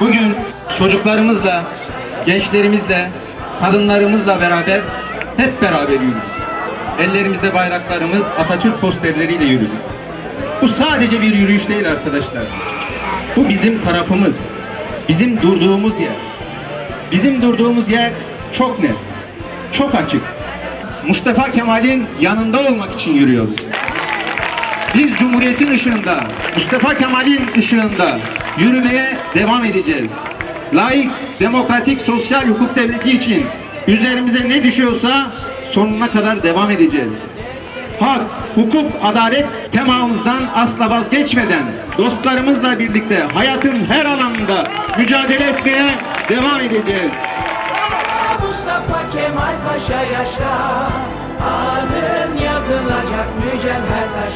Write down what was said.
Bugün çocuklarımızla, gençlerimizle, kadınlarımızla beraber hep beraber yürüdük. Ellerimizde bayraklarımız Atatürk posterleriyle yürüdük. Bu sadece bir yürüyüş değil arkadaşlar. Bu bizim tarafımız. Bizim durduğumuz yer. Bizim durduğumuz yer çok net, çok açık. Mustafa Kemal'in yanında olmak için yürüyoruz. Biz Cumhuriyet'in ışığında, Mustafa Kemal'in ışığında yürümeye devam edeceğiz. Layık, demokratik, sosyal hukuk devleti için üzerimize ne düşüyorsa sonuna kadar devam edeceğiz. Hak, hukuk, adalet temamızdan asla vazgeçmeden dostlarımızla birlikte hayatın her alanında mücadele etmeye devam edeceğiz. Mustafa Kemal Paşa yaşa Adın yazılacak mücevher taşa